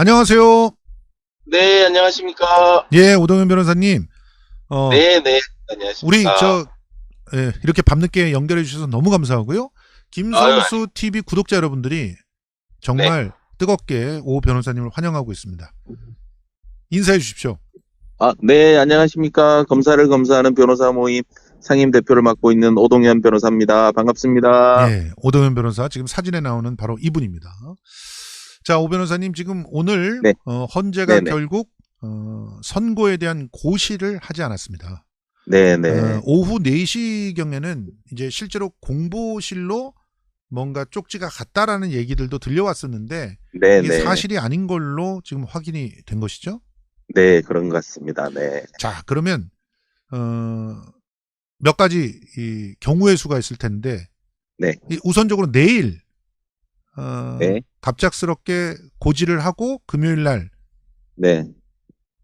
안녕하세요. 네, 안녕하십니까. 예, 오동현 변호사님. 어, 네, 네, 안녕하십니까. 우리 저 예, 이렇게 밤늦게 연결해 주셔서 너무 감사하고요. 김성수 TV 구독자 여러분들이 정말 네. 뜨겁게 오 변호사님을 환영하고 있습니다. 인사해 주십시오. 아, 네, 안녕하십니까. 검사를 검사하는 변호사 모임 상임 대표를 맡고 있는 오동현 변호사입니다. 반갑습니다. 예, 오동현 변호사 지금 사진에 나오는 바로 이분입니다. 자, 오 변호사님 지금 오늘 네. 어, 헌재가 네네. 결국 어, 선고에 대한 고시를 하지 않았습니다. 네, 네. 어, 오후 4시 경에는 이제 실제로 공보실로 뭔가 쪽지가 갔다라는 얘기들도 들려왔었는데 네, 이게 네. 사실이 아닌 걸로 지금 확인이 된 것이죠. 네, 그런 것 같습니다. 네. 자, 그러면 어, 몇 가지 이 경우의 수가 있을 텐데 네. 이 우선적으로 내일 어, 네. 갑작스럽게 고지를 하고 금요일 날 네.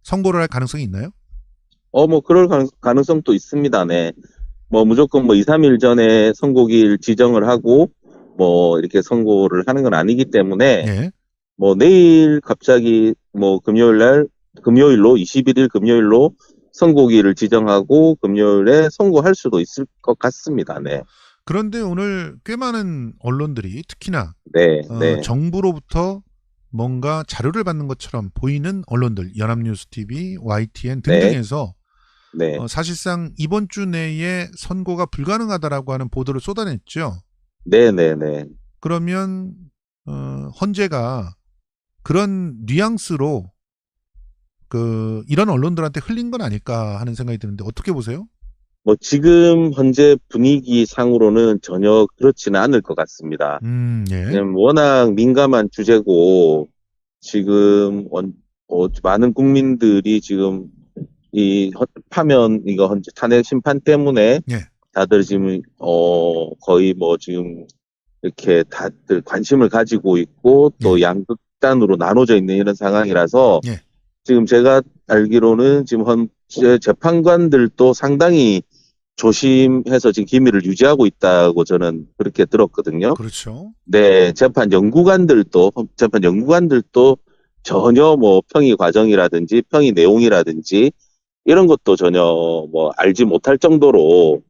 선고를 할 가능성이 있나요? 어, 뭐, 그럴 가능, 가능 성도 있습니다. 네. 뭐, 무조건 뭐, 2, 3일 전에 선고일 지정을 하고, 뭐, 이렇게 선고를 하는 건 아니기 때문에, 예. 뭐 내일 갑자기 뭐 금요일 날 금요일로 21일 금요일로 선고기를 지정하고 금요일에 선고할 수도 있을 것 같습니다. 네. 그런데 오늘 꽤 많은 언론들이 특히나 네. 어, 네. 정부로부터 뭔가 자료를 받는 것처럼 보이는 언론들, 연합뉴스 TV, YTN 네. 등등에서 네. 어, 사실상 이번 주 내에 선고가 불가능하다라고 하는 보도를 쏟아냈죠. 네, 네, 네. 그러면 어, 헌재가 그런 뉘앙스로 그 이런 언론들한테 흘린 건 아닐까 하는 생각이 드는데 어떻게 보세요? 뭐 지금 현재 분위기 상으로는 전혀 그렇지는 않을 것 같습니다. 음, 예. 워낙 민감한 주제고 지금 원- 어, 많은 국민들이 지금 이 헌- 파면 이거 헌재 탄핵 심판 때문에 예. 다들 지금 어 거의 뭐 지금 이렇게 다들 관심을 가지고 있고 또 양극단으로 나눠져 있는 이런 상황이라서 예. 지금 제가 알기로는 지금 헌재 재판관들도 상당히 조심해서 지금 기밀을 유지하고 있다고 저는 그렇게 들었거든요. 그렇죠. 네, 재판 연구관들도, 재판 연구관들도 전혀 뭐 평의 과정이라든지 평의 내용이라든지 이런 것도 전혀 뭐 알지 못할 정도로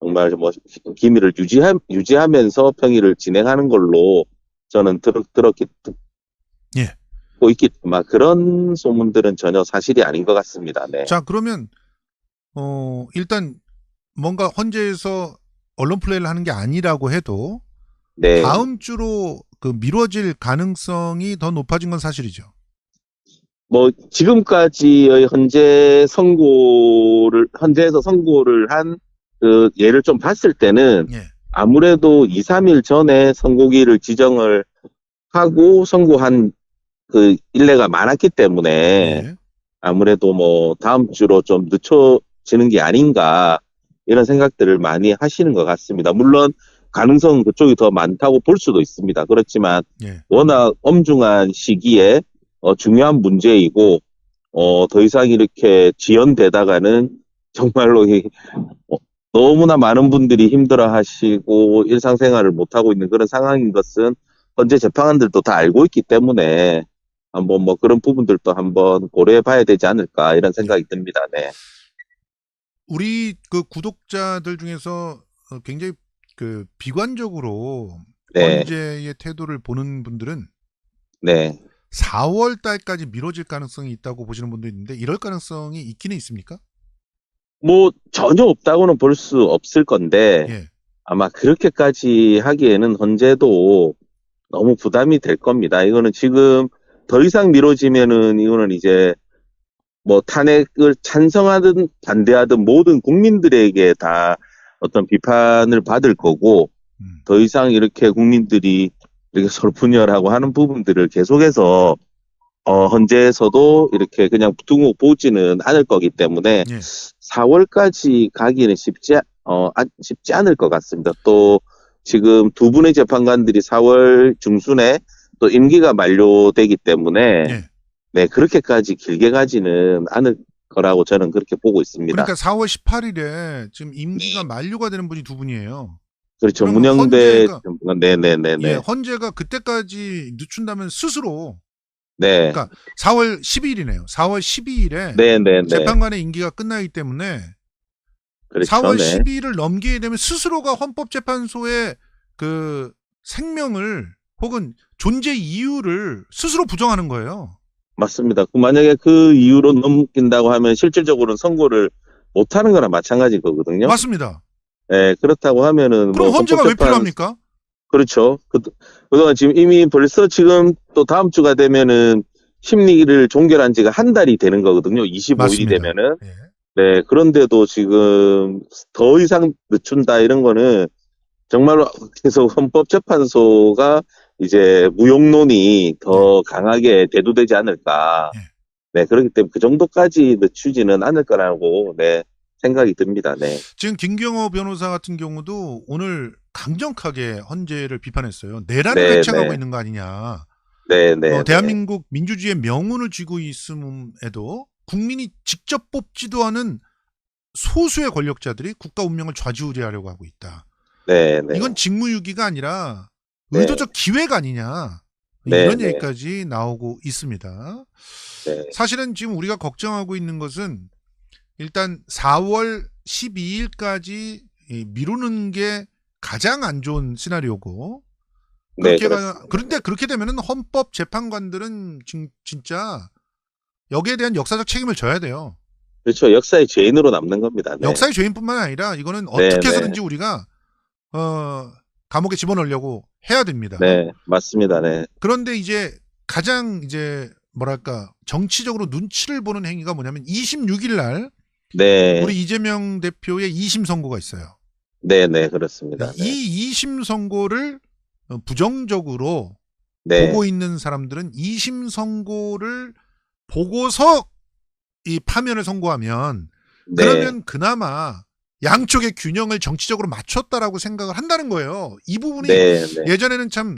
정말 뭐 기밀을 유지하, 유지하면서 평의를 진행하는 걸로 저는 들, 들었기, 예. 있기 때문에 그런 소문들은 전혀 사실이 아닌 것 같습니다. 네. 자, 그러면 어, 일단 뭔가 헌재에서 언론 플레이를 하는 게 아니라고 해도 네. 다음 주로 그 미뤄질 가능성이 더 높아진 건 사실이죠. 뭐 지금까지의 현재 선고를 현재에서 선고를 한 그 예를 좀 봤을 때는 예. 아무래도 2, 3일 전에 선고기를 지정을 하고 선고한 그 일례가 많았기 때문에 예. 아무래도 뭐 다음 주로 좀 늦춰지는 게 아닌가 이런 생각들을 많이 하시는 것 같습니다. 물론 가능성은 그쪽이 더 많다고 볼 수도 있습니다. 그렇지만 예. 워낙 엄중한 시기에 어, 중요한 문제이고 어, 더 이상 이렇게 지연되다가는 정말로 이, 어, 너무나 많은 분들이 힘들어하시고 일상생활을 못 하고 있는 그런 상황인 것은 현재 재판관들도 다 알고 있기 때문에 한번 뭐 그런 부분들도 한번 고려해 봐야 되지 않을까 이런 생각이 듭니다. 네, 우리 그 구독자들 중에서 어, 굉장히 그 비관적으로 네, 헌재의 태도를 보는 분들은 네. 4월 달까지 미뤄질 가능성이 있다고 보시는 분도 있는데 이럴 가능성이 있기는 있습니까? 뭐 전혀 없다고는 볼 수 없을 건데 예. 아마 그렇게까지 하기에는 헌재도 너무 부담이 될 겁니다. 이거는 지금 더 이상 미뤄지면은 이거는 이제 뭐 탄핵을 찬성하든 반대하든 모든 국민들에게 다 어떤 비판을 받을 거고 음. 더 이상 이렇게 국민들이 이렇게 서로 분열하고 하는 부분들을 계속해서 어, 헌재에서도 이렇게 그냥 두고 보지는 않을 거기 때문에 예. 4월까지 가기는 쉽지, 아- 어, 안- 쉽지 않을 것 같습니다. 또 지금 두 분의 재판관들이 4월 중순에 또 임기가 만료되기 때문에 예. 네, 그렇게까지 길게 가지는 않을 거라고 저는 그렇게 보고 있습니다. 그러니까 4월 18일에 지금 임기가 만료가 되는 분이 두 분이에요. 그렇죠. 헌재가- 전문가 네네네 네. 예, 헌재가 그때까지 늦춘다면 스스로 네. 그러니까 4월 12일이네요. 4월 12일에 네, 네, 네. 재판관의 임기가 끝나기 때문에 그렇죠. 4월 네. 12일을 넘기게 되면 스스로가 헌법재판소의 그 생명을 혹은 존재 이유를 스스로 부정하는 거예요. 맞습니다. 그 만약에 그 이유로 넘긴다고 하면 실질적으로는 선고를 못 하는 거나 마찬가지 거거든요. 맞습니다. 네, 그렇다고 하면은 그럼 뭐 헌재가 왜 필요합니까? 그렇죠. 그, 그동안 지금 이미 벌써 지금 또 다음 주가 되면은 심리를 종결한 지가 한 달이 되는 거거든요. 25일이 맞습니다. 되면은. 예. 네, 그런데도 지금 더 이상 늦춘다 이런 거는 정말로 계속 헌법재판소가 이제 무용론이 더 강하게 대두되지 않을까. 네. 네, 그렇기 때문에 그 정도까지 늦추지는 않을 거라고, 네, 생각이 듭니다. 네. 지금 김경호 변호사 같은 경우도 오늘 강력하게 헌재를 비판했어요. 내란을 네, 획책하고 네. 있는 거 아니냐. 네, 네. 어, 네. 대한민국 민주주의의 명운을 쥐고 있음에도 국민이 직접 뽑지도 않은 소수의 권력자들이 국가 운명을 좌지우지하려고 하고 있다. 네, 네. 이건 직무유기가 아니라 네. 의도적 기획 아니냐. 네, 이런 네. 얘기까지 나오고 있습니다. 네. 사실은 지금 우리가 걱정하고 있는 것은 일단 4월 12일까지 미루는 게 가장 안 좋은 시나리오고 네, 그렇게. 가, 그런데 그렇게 되면은 헌법 재판관들은 진, 진짜 여기에 대한 역사적 책임을 져야 돼요. 그렇죠. 역사의 죄인으로 남는 겁니다. 네. 역사의 죄인뿐만 아니라 이거는 네, 어떻게 네. 해서든지 우리가 어 감옥에 집어넣으려고 해야 됩니다. 네, 맞습니다. 네. 그런데 이제 가장 이제 뭐랄까 정치적으로 눈치를 보는 행위가 뭐냐면 26일 날 네. 우리 이재명 대표의 2심 선고가 있어요. 네, 네, 그렇습니다. 네. 이 2심 선고를 어, 부정적으로 네. 보고 있는 사람들은 2심 선고를 보고서 이 파면을 선고하면 네. 그러면 그나마 양쪽의 균형을 정치적으로 맞췄다라고 생각을 한다는 거예요. 이 부분이 네, 네. 예전에는 참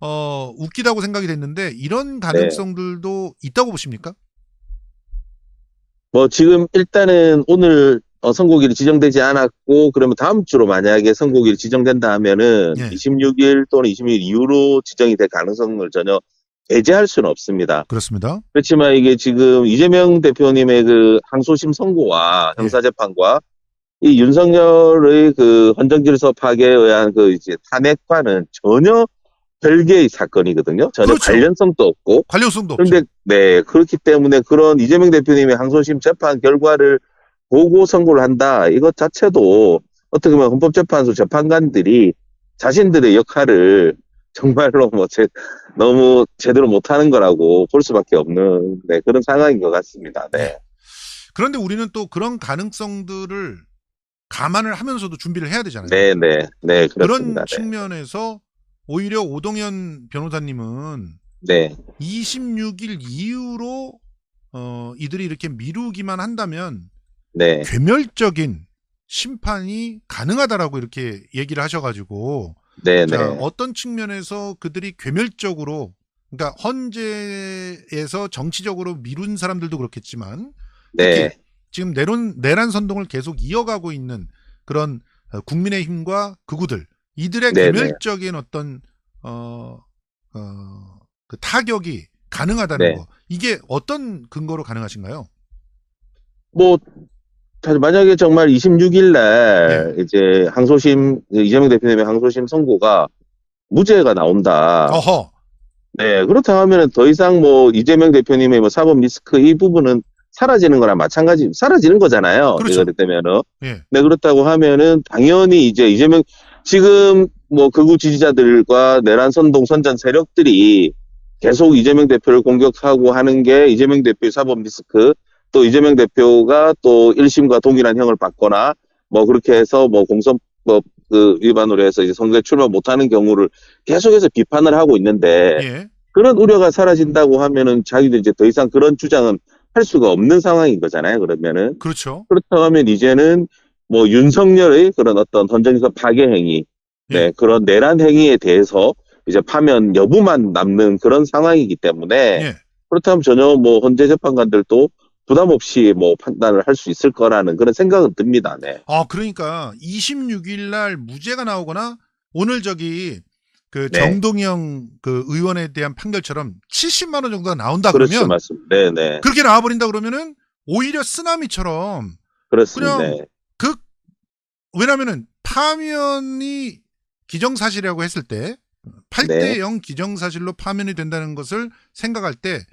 어, 웃기다고 생각이 됐는데 네. 이런 가능성들도 있다고 보십니까? 뭐 지금 일단은 오늘 어, 선고일이 지정되지 않았고 그러면 다음 주로 만약에 선고일이 지정된다 하면은 예. 26일 또는 26일 이후로 지정이 될 가능성을 전혀 배제할 수는 없습니다. 그렇습니다. 그렇지만 이게 지금 이재명 대표님의 그 항소심 선고와 예. 형사재판과 이 윤석열의 그 헌정질서 파괴에 의한 그 이제 탄핵과는 전혀 별개의 사건이거든요. 전혀 그렇죠. 관련성도 없고 관련성도 없죠. 그런데 네 그렇기 때문에 그런 이재명 대표님의 항소심 재판 결과를 보고 선고를 한다 이것 자체도 어떻게 보면 헌법재판소 재판관들이 자신들의 역할을 정말로 뭐 제, 너무 제대로 못하는 거라고 볼 수밖에 없는 네, 그런 상황인 것 같습니다. 네, 그런데 우리는 또 그런 가능성들을 감안을 하면서도 준비를 해야 되잖아요. 네, 네, 네 그런 그렇습니다. 네. 측면에서 오히려 오동현 변호사님은 네, 26일 이후로 어, 이들이 이렇게 미루기만 한다면 네, 괴멸적인 심판이 가능하다라고 이렇게 얘기를 하셔가지고 네, 자, 네, 어떤 측면에서 그들이 괴멸적으로 그러니까 헌재에서 정치적으로 미룬 사람들도 그렇겠지만 네, 지금 내론 내란 선동을 계속 이어가고 있는 그런 어, 국민의힘과 극우들 이들의 네네. 괴멸적인 어떤 어, 어, 그 타격이 가능하다는 네. 거 이게 어떤 근거로 가능하신가요? 뭐 만약에 정말 26일 날 이제 항소심 이재명 대표님의 항소심 선고가 무죄가 나온다. 어허 네 그렇다 하면은 더 이상 뭐 이재명 대표님의 뭐 사법 리스크 이 부분은 사라지는 거랑 마찬가지 사라지는 거잖아요. 그렇죠. 되면은 예 네 그렇다고 하면은 당연히 이제 이재명 지금 뭐 극우 지지자들과 내란 선동 선전 세력들이 계속 이재명 대표를 공격하고 하는 게 이재명 대표의 사법 리스크 또 이재명 대표가 또 1심과 동일한 형을 받거나 뭐 그렇게 해서 뭐 공선법 그 위반으로 해서 이제 선거에 출마 못하는 경우를 계속해서 비판을 하고 있는데 예. 그런 우려가 사라진다고 하면은 자기들 이제 더 이상 그런 주장은 할 수가 없는 상황인 거잖아요. 그러면은 그렇죠. 그렇다고 하면 이제는 뭐 윤석열의 그런 어떤 헌정에서 파괴 행위, 네, 예. 그런 내란 행위에 대해서 이제 파면 여부만 남는 그런 상황이기 때문에 예. 그렇다면 전혀 뭐 헌재 재판관들도 부담 없이 뭐 판단을 할 수 있을 거라는 그런 생각은 듭니다. 네. 아 그러니까 26일 날 무죄가 나오거나 오늘 저기 그 네. 정동영 그 의원에 대한 판결처럼 70만 원 정도가 나온다 그렇죠, 그러면 맞습니다. 네, 네. 그렇게 나와 버린다 그러면은 오히려 쓰나미처럼 그렇습니다. 그냥 네. 그 왜냐면은 파면이 기정사실이라고 했을 때 8대 네. 0 기정사실로 파면이 된다는 것을 생각할 때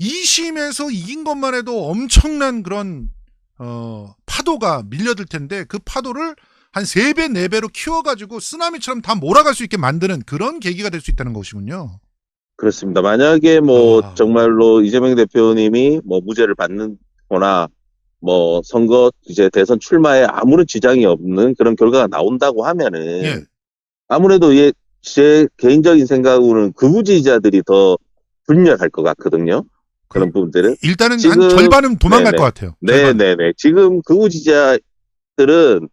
2심에서 이긴 것만 해도 엄청난 그런 어 파도가 밀려들 텐데 그 파도를 한 3배, 4배로 키워가지고 쓰나미처럼 다 몰아갈 수 있게 만드는 그런 계기가 될 수 있다는 것이군요. 그렇습니다. 만약에 뭐 아. 정말로 이재명 대표님이 뭐 무죄를 받는거나 뭐 선거 이제 대선 출마에 아무런 지장이 없는 그런 결과가 나온다고 하면은 예. 아무래도 예, 제 개인적인 생각으로는 극우 지지자들이 더 분열할 것 같거든요. 그런 부분들은. 일단은 한 지금- 절반은 도망갈 네네. 것 같아요. 네네네. 지금 극우 지지자들은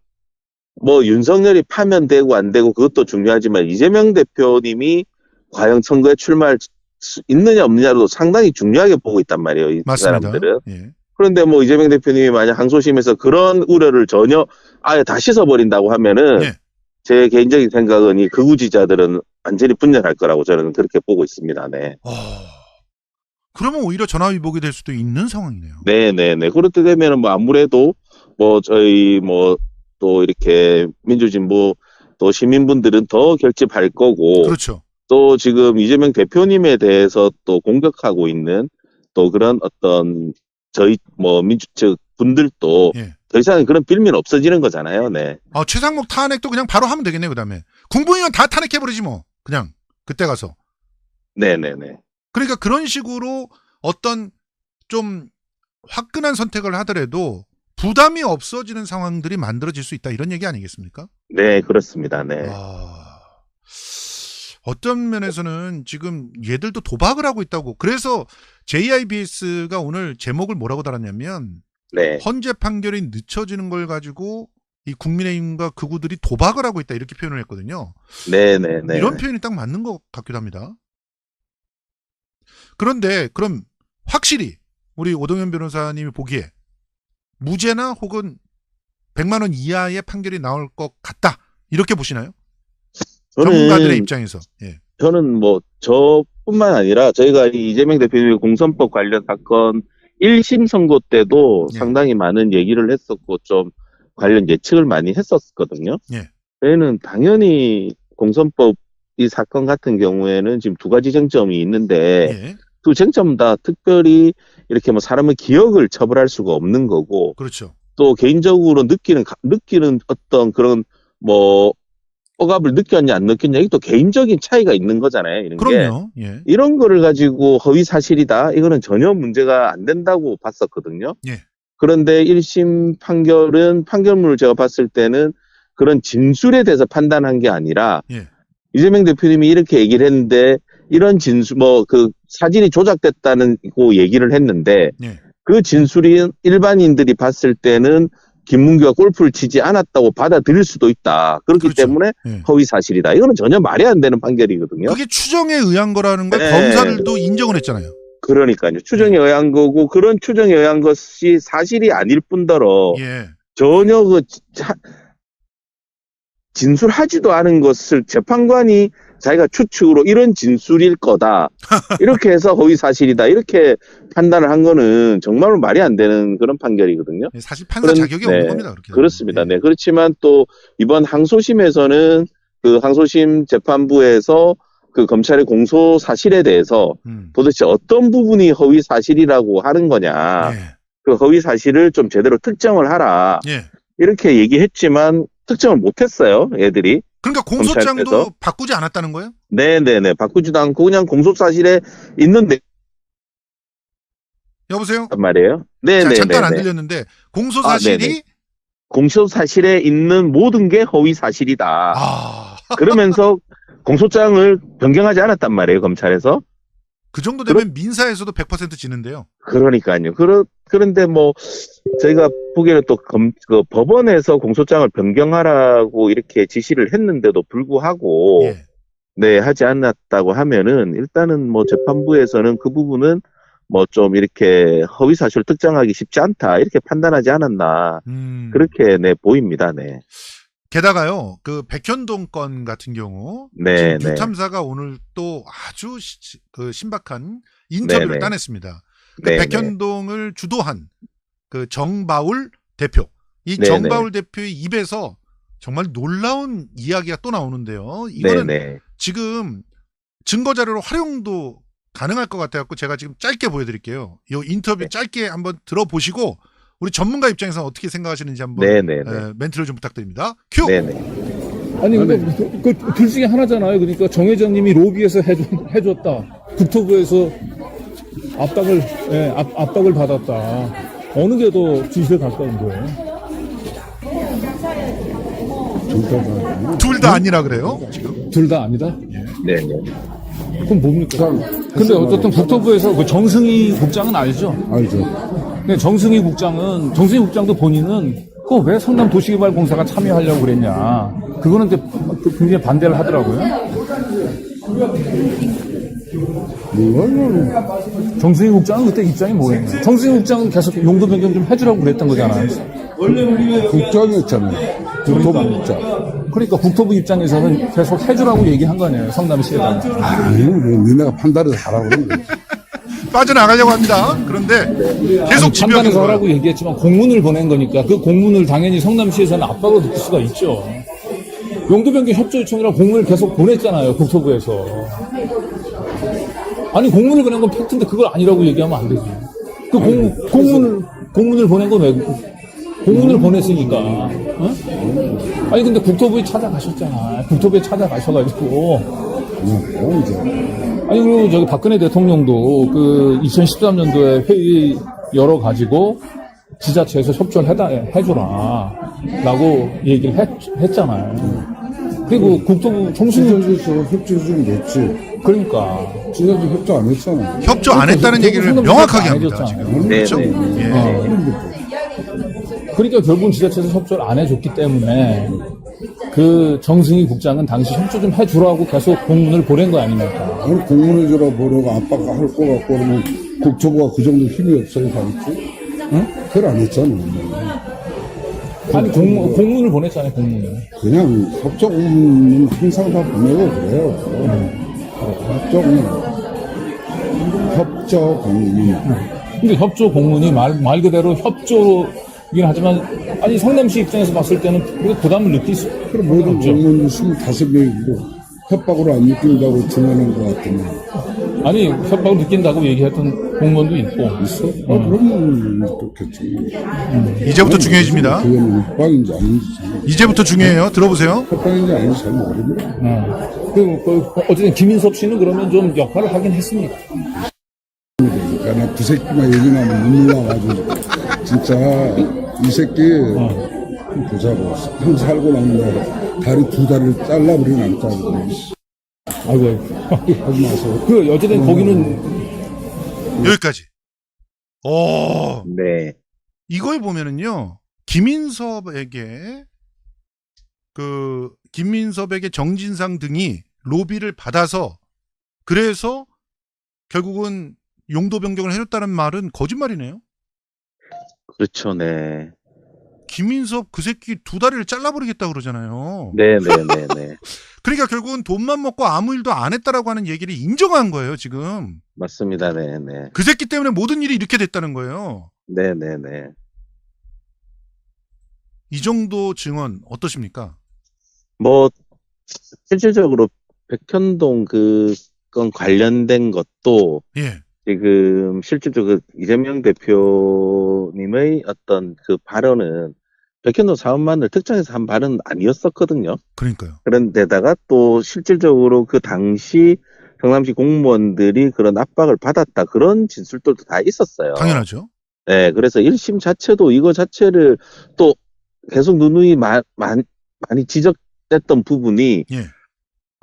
뭐 윤석열이 파면되고 안 되고 그것도 중요하지만 이재명 대표님이 과연 선거에 출마할 수 있느냐 없느냐도 상당히 중요하게 보고 있단 말이에요. 이 맞습니다. 사람들은. 예. 그런데 뭐 이재명 대표님이 만약 항소심에서 그런 우려를 전혀 아예 다 씻어버린다고 하면은 예. 제 개인적인 생각은 이 극우 지지자들은 완전히 분열할 거라고 저는 그렇게 보고 있습니다. 네. 어, 그러면 오히려 전화위복이 될 수도 있는 상황이네요. 네네네. 그렇게 되면은 뭐 아무래도 뭐 저희 뭐 또 이렇게 민주진보 또 시민분들은 더 결집할 거고 그렇죠. 또 지금 이재명 대표님에 대해서 또 공격하고 있는 또 그런 어떤 저희 뭐 민주 측 분들도 예. 더 이상 그런 빌미는 없어지는 거잖아요. 네. 아, 최상목 탄핵도 그냥 바로 하면 되겠네요, 그 다음에. 국무위원 다 탄핵해 버리지 뭐. 그냥, 그때 가서. 네네네. 그러니까 그런 식으로 어떤 좀 화끈한 선택을 하더라도 부담이 없어지는 상황들이 만들어질 수 있다. 이런 얘기 아니겠습니까? 네, 그렇습니다. 네. 아, 어떤 면에서는 지금 얘들도 도박을 하고 있다고. 그래서 JIBS가 오늘 제목을 뭐라고 달았냐면 네. 헌재 판결이 늦춰지는 걸 가지고 이 국민의힘과 극우들이 도박을 하고 있다 이렇게 표현을 했거든요. 네 네 네. 이런 표현이 딱 맞는 것 같기도 합니다. 그런데 그럼 확실히 우리 오동현 변호사님이 보기에 무죄나 혹은 100만 원 이하의 판결이 나올 것 같다 이렇게 보시나요? 전문가들의 입장에서. 예. 저는 뭐 저뿐만 아니라 저희가 이 이재명 대표님의 공선법 관련 사건 1심 선고 때도 예. 상당히 많은 얘기를 했었고 좀 관련 예측을 많이 했었거든요. 예. 저희는 당연히 공선법 이 사건 같은 경우에는 지금 두 가지 쟁점이 있는데 예. 두 쟁점 다 특별히 이렇게 뭐 사람의 기억을 처벌할 수가 없는 거고 그렇죠. 또 개인적으로 느끼는 가- 느끼는 어떤 그런 뭐 억압을 느꼈냐 안 느꼈냐 이게 또 개인적인 차이가 있는 거잖아요. 이런 게 그럼요. 예. 이런 거를 가지고 허위 사실이다 이거는 전혀 문제가 안 된다고 봤었거든요. 예. 그런데 1심 판결은 판결문을 제가 봤을 때는 그런 진술에 대해서 판단한 게 아니라 예. 이재명 대표님이 이렇게 얘기를 했는데 이런 진술 뭐 그 사진이 조작됐다는 고 얘기를 했는데 예. 그 진술이 일반인들이 봤을 때는 김문규가 골프를 치지 않았다고 받아들일 수도 있다. 그렇기 그렇죠. 때문에 예. 허위 사실이다. 이거는 전혀 말이 안 되는 판결이거든요. 그게 추정에 의한 거라는 걸 네. 검사들도 인정을 했잖아요. 그러니까요. 추정에 의한 거고 그런 추정에 의한 것이 사실이 아닐 뿐더러 예. 전혀 그 자- 진술하지도 않은 것을 재판관이 자기가 추측으로 이런 진술일 거다. 이렇게 해서 허위 사실이다. 이렇게 판단을 한 거는 정말로 말이 안 되는 그런 판결이거든요. 사실 판사 그런- 자격이 없는 네, 겁니다. 그렇게. 그렇습니다. 예. 네. 그렇지만 또 이번 항소심에서는 그 항소심 재판부에서 그 검찰의 공소 사실에 대해서 음. 도대체 어떤 부분이 허위 사실이라고 하는 거냐. 예. 그 허위 사실을 좀 제대로 특정을 하라. 예. 이렇게 얘기했지만 특정을 못했어요. 애들이. 그러니까 공소장도 검찰에서? 바꾸지 않았다는 거예요? 네네네. 바꾸지도 않고 그냥 공소 사실에 있는데 여보세요? 말이에요. 자, 네네네. 잠깐 안 들렸는데 공소 아, 사실이 네네. 공소 사실에 있는 모든 게 허위 사실이다. 아, 그러면서 공소장을 변경하지 않았단 말이에요. 검찰에서. 그 정도 되면 민사에서도 100% 지는데요. 그러니까요. 그러, 그런데 뭐, 저희가 보기에는 또 검, 그 법원에서 공소장을 변경하라고 이렇게 지시를 했는데도 불구하고, 예. 네, 하지 않았다고 하면은, 일단은 뭐 재판부에서는 그 부분은 뭐 좀 이렇게 허위 사실을 특정하기 쉽지 않다. 이렇게 판단하지 않았나. 음. 그렇게, 네, 보입니다. 네. 게다가요, 그 백현동 건 같은 경우 네, 네. 뉴탐사가 오늘 또 아주 시- 그 신박한 인터뷰를 네, 네. 따냈습니다. 그 네, 네. 백현동을 주도한 그 정바울 대표, 이 네, 정바울 대표의 입에서 정말 놀라운 이야기가 또 나오는데요. 이거는 네, 네. 지금 증거 자료로 활용도 가능할 것 같아 갖고 제가 지금 짧게 보여 드릴게요. 이 인터뷰 네. 짧게 한번 들어보시고 우리 전문가 입장에서 어떻게 생각하시는지 한번 네, 네, 네. 에, 멘트를 좀 부탁드립니다. 큐. 네, 네. 아니 근데 그둘 중에 하나잖아요. 그러니까 정 회장님이 로비에서 해줬, 해줬다. 국토부에서 압박을 예, 압, 압박을 받았다. 어느 게더 진실에 가까운 거예요? 둘 다 아니라 그래요. 지금 둘 다 아니다. 네, 네. 그럼 뭡니까? 근데 어쨌든 국토부에서 그 정승희 국장은 알죠. 알죠. 근데 정승희 국장은 정승희 국장도 본인은 그왜 성남 도시개발공사가 참여하려고 그랬냐. 그거는 이제 굉장히 반대를 하더라고요. 이거는 정승희 국장은 그때 입장이 뭐였냐. 정승희 국장은 계속 용도 변경 좀 해주라고 그랬던 거잖아요. 국장이었잖아요. 국토부 국장. 그러니까 국토부 입장에서는 계속 해주라고 얘기한 거 아니에요. 성남시에다. 아니, 왜 니네가 판단을 하라고 그러는 거지. 빠져나가려고 합니다. 그런데 계속 판단해서 물어요. 하라고 얘기했지만 공문을 보낸 거니까 그 공문을 당연히 성남시에서는 압박을 느낄 수가 있죠. 용도 변경 협조 요청이라고 공문을 계속 보냈잖아요. 국토부에서. 아니 공문을 보낸 건 팩트인데 그걸 아니라고 얘기하면 안 되지. 그 공, 공문을 공문을 보낸 건 왜? 공문을 보냈으니까. 어? 아니 근데 국토부에 찾아가셨잖아. 국토부에 찾아가셔가지고 그냥 이제 아니 그리고 저기 박근혜 대통령도 그 2013년도에 회의 열어 가지고 지자체에서 협조를 해다 해줘라라고 얘기를 했, 했잖아요. 그리고 국토부 총수님 지자체에서 협조 좀 냈지. 그러니까 지자체 협조 안 했잖아. 협조 안 했다는 얘기를 명확하게 안 합니다. 지금 네, 그렇죠? 네. 예. 어. 그러니까 결국은 지자체에서 협조를 안 해줬기 때문에 그 정승희 국장은 당시 협조 좀 해주라고 계속 공문을 보낸 거 아닙니까? 아니, 공문을 주라 보려고 압박을 할것 같고 그러면 국토부가 그 정도 힘이 없어야 가겠지? 응? 그걸 안 했잖아. 아니 공, 공문을 보냈잖아요 공문을. 그냥 협조 공문은 항상 다 보내고 그래요. 협조 공문. 협조 공문. 근데 협조 공문이 말, 말 그대로 협조이긴 하지만, 아니, 성남시 입장에서 봤을 때는 우리가 부담을 느낄 수, 그럼 모든 없죠. 공무원이 25명이고 협박으로 안 느낀다고 증언한 것 같으면 아니, 협박을 느낀다고 얘기했던 공무원도 있고. 있어? 아, 그러면 그렇겠지. 이제부터 중요해집니다. 그건 협박인지 아닌지 잘, 이제부터 중요해요. 들어보세요. 협박인지 아닌지 잘 모르겠네. 어. 그리고, 그, 어쨌든 김인섭 씨는 그러면 좀 역할을 하긴 했습니다. 그러니까 나 그 새끼만 얘기 나면 눈물 나가지고 진짜 이 새끼 보자고 형 살고 나면 다리 두 다리를 잘라버리는 안 자르고 아이고, 아이고. 하지 마세요. 그, 어쨌든 거기는 여기까지. 오, 네. 이걸 보면은요, 김인섭에게, 그, 김민섭에게 정진상 등이 로비를 받아서, 그래서 결국은 용도 변경을 해줬다는 말은 거짓말이네요. 그렇죠, 네. 김인섭 그 새끼 두 다리를 잘라버리겠다 그러잖아요. 네, 네, 네, 네. 그러니까 결국은 돈만 먹고 아무 일도 안 했다라고 하는 얘기를 인정한 거예요, 지금. 맞습니다, 네, 네. 그 새끼 때문에 모든 일이 이렇게 됐다는 거예요. 네, 네, 네. 이 정도 증언 어떠십니까? 뭐, 실질적으로 백현동 그건 관련된 것도 예. 지금 실질적으로 그 이재명 대표님의 어떤 그 발언은 백현동 사업만을 특정해서 한 발언은 아니었었거든요. 그러니까요. 그런데다가 또 실질적으로 그 당시 경남시 공무원들이 그런 압박을 받았다 그런 진술들도 다 있었어요. 당연하죠. 네, 그래서 1심 자체도 이거 자체를 또 계속 누누이 마- 많- 많이 지적됐던 부분이 예.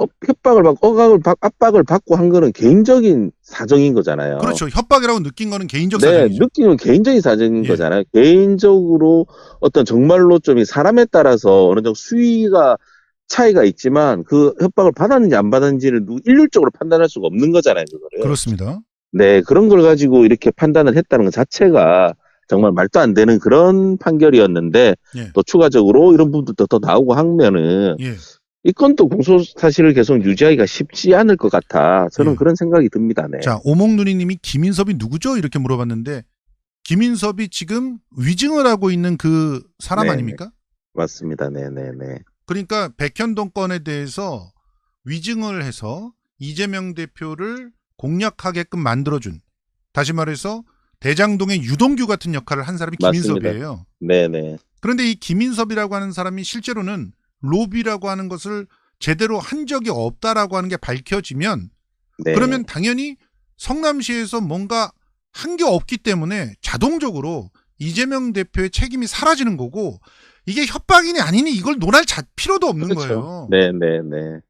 어, 협박을 받고 억압을 받, 압박을 받고 한 거는 개인적인 사정인 거잖아요. 그렇죠. 협박이라고 느낀 거는 개인적 네, 사정이죠. 느낌은 개인적인 사정인 예. 거잖아요. 개인적으로 어떤 정말로 좀이 사람에 따라서 어느 정도 수위가 차이가 있지만 그 협박을 받았는지 안 받았는지를 누- 일률적으로 판단할 수가 없는 거잖아요, 그거를. 그렇습니다. 네, 그런 걸 가지고 이렇게 판단을 했다는 것 자체가 정말 말도 안 되는 그런 판결이었는데 예. 또 추가적으로 이런 부분도 더 나오고 하면은 예. 이 건도 공소 사실을 계속 유지하기가 쉽지 않을 것 같아 저는 예. 그런 생각이 듭니다. 네. 자, 오목누리님이 김인섭이 누구죠? 이렇게 물어봤는데 김인섭이 지금 위증을 하고 있는 그 사람 네, 아닙니까? 맞습니다. 네네네. 그러니까 백현동 건에 대해서 위증을 해서 이재명 대표를 공략하게끔 만들어준 다시 말해서 대장동의 유동규 같은 역할을 한 사람이. 김인섭이에요. 네네. 그런데 이 김인섭이라고 하는 사람이 실제로는 로비라고 하는 것을 제대로 한 적이 없다라고 하는 게 밝혀지면 네. 그러면 당연히 성남시에서 뭔가 한 게 없기 때문에 자동적으로 이재명 대표의 책임이 사라지는 거고 이게 협박이니 아니니 이걸 논할 자, 필요도 없는 거예요. 그렇죠. 네네 네.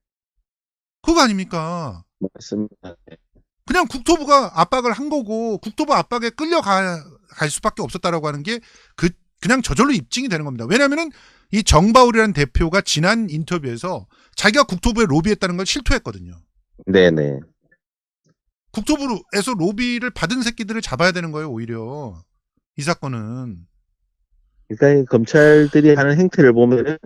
그거 아닙니까? 맞습니다. 네. 그냥 국토부가 압박을 한 거고 국토부 압박에 끌려갈 수밖에 없었다라고 하는 게 그 그냥 저절로 입증이 되는 겁니다. 왜냐하면은 이 정바울이라는 대표가 지난 인터뷰에서 자기가 국토부에 로비했다는 걸 실토했거든요. 네네. 국토부에서 로비를 받은 새끼들을 잡아야 되는 거예요, 오히려. 이 사건은. 그러니까 이 검찰들이 하는 행태를 보면은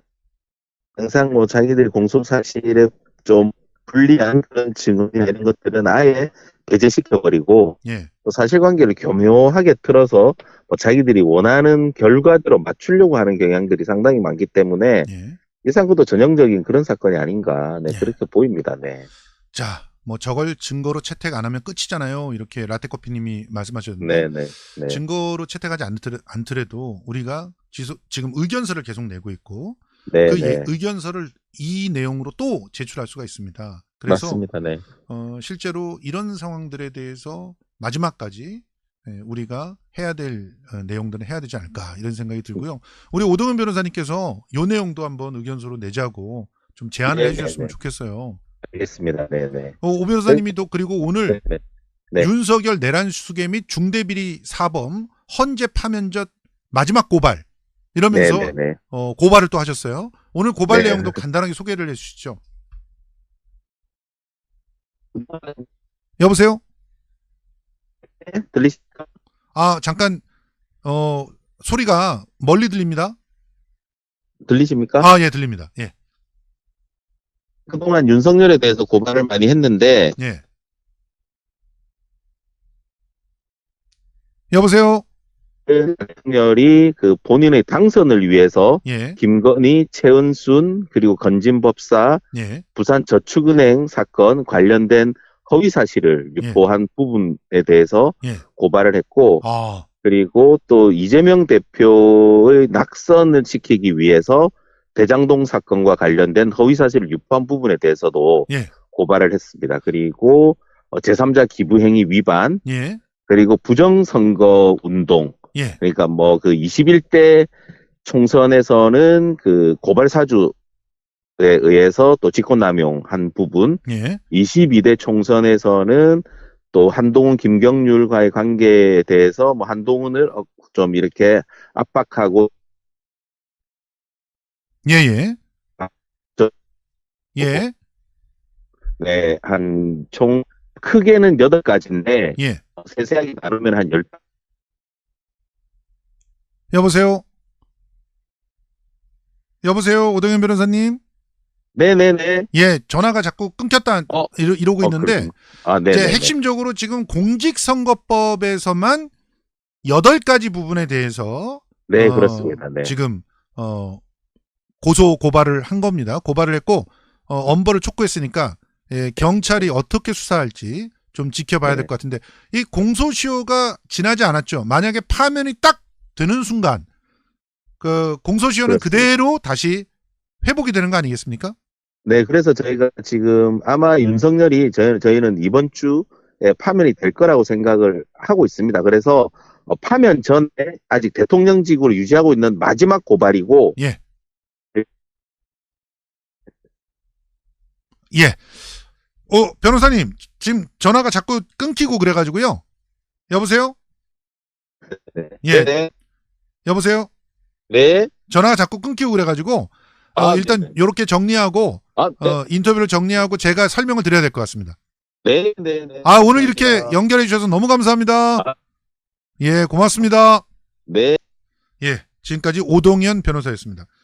항상 뭐 자기들이 공소 사실에 좀 불리한 그런 증언이나 이런 것들은 아예 배제시켜 버리고 예. 또 사실관계를 교묘하게 틀어서 뭐 자기들이 원하는 결과대로 맞추려고 하는 경향들이 상당히 많기 때문에 예. 이 사건도 전형적인 그런 사건이 아닌가 네, 예. 그렇게 보입니다. 네. 자, 뭐 저걸 증거로 채택 안 하면 끝이잖아요. 이렇게 라떼커피님이 말씀하셨는데. 네, 네. 네. 증거로 채택하지 않더라- 않더라도 우리가 지소, 지금 의견서를 계속 내고 있고 네, 그 네. 예- 의견서를 이 내용으로 또 제출할 수가 있습니다. 그래서 맞습니다. 네. 어, 실제로 이런 상황들에 대해서 마지막까지 예, 우리가 해야 될 어, 내용들은 해야 되지 않을까 이런 생각이 들고요. 우리 오동현 변호사님께서 이 내용도 한번 의견서로 내자고 좀 제안을 네, 해주셨으면 네, 네. 좋겠어요. 알겠습니다. 네, 네. 어, 오 변호사님이 또 그리고 오늘 네, 네. 네. 윤석열 내란 수계 및 중대비리 사범 헌재 파면전 마지막 고발 네, 이러면서 네, 네. 어, 고발을 또 하셨어요. 오늘 고발 네. 내용도 간단하게 소개를 해주시죠. 여보세요? 들리십니까? 아 잠깐 어 소리가 멀리 들립니다. 들리십니까? 아 예 들립니다. 예 그동안 윤석열에 대해서 고발을 많이 했는데 예. 여보세요? 윤석열이 그 본인의 당선을 위해서 예 김건희, 최은순 그리고 건진법사, 예. 부산저축은행 사건 관련된 허위 사실을 유포한 부분에 대해서 예. 고발을 했고 아 그리고 또 이재명 대표의 낙선을 시키기 위해서 대장동 사건과 관련된 허위 사실을 유포한 부분에 대해서도 예. 고발을 했습니다. 그리고 어, 제3자 기부 행위 위반 예. 그리고 부정선거 운동 예. 그러니까 뭐 그 21대 총선에서는 그 고발 사주에 의해서 또 직권남용한 부분, 예. 22대 총선에서는 또 한동훈, 김경률과의 관계에 대해서 뭐 한동훈을 어, 좀 이렇게 압박하고 예. 예. 아, 저- 예. 네, 한 총 크게는 8가지인데 예. 세세하게 다루면 한 10, 여보세요? 여보세요? 오동현 변호사님? 네네네. 예, 전화가 자꾸 끊겼다 어. 이러, 이러 고 어, 있는데. 아, 이제. 핵심적으로 지금 공직선거법에서만 여덟 가지 부분에 대해서 네, 어, 그렇습니다. 네. 지금 어 고소 고발을 한 겁니다. 고발을 했고 어, 엄벌을 촉구했으니까 예, 경찰이 어떻게 수사할지 좀 지켜봐야 네. 될것 같은데 이 공소시효가 지나지 않았죠. 만약에 파면이 딱 되는 순간 그 공소시효는 그렇습니다. 그대로 다시 회복이 되는 거 아니겠습니까? 네, 그래서 저희가 지금 아마 윤석열이 저희, 저희는 이번 주에 파면이 될 거라고 생각을 하고 있습니다. 그래서 어, 파면 전에 아직 대통령직으로 유지하고 있는 마지막 고발이고 예. 예. 어, 변호사님, 지금 전화가 자꾸 끊기고 그래가지고요. 여보세요? 예. 네, 여보세요? 네. 전화가 자꾸 끊기고 그래가지고, 어, 아, 일단 네네. 요렇게 정리하고, 아, 네. 어, 인터뷰를 정리하고 제가 설명을 드려야 될 것 같습니다. 네, 네, 네. 아, 오늘 이렇게 감사합니다. 연결해 주셔서 너무 감사합니다. 아. 예, 고맙습니다. 네. 예, 지금까지 오동현 변호사였습니다.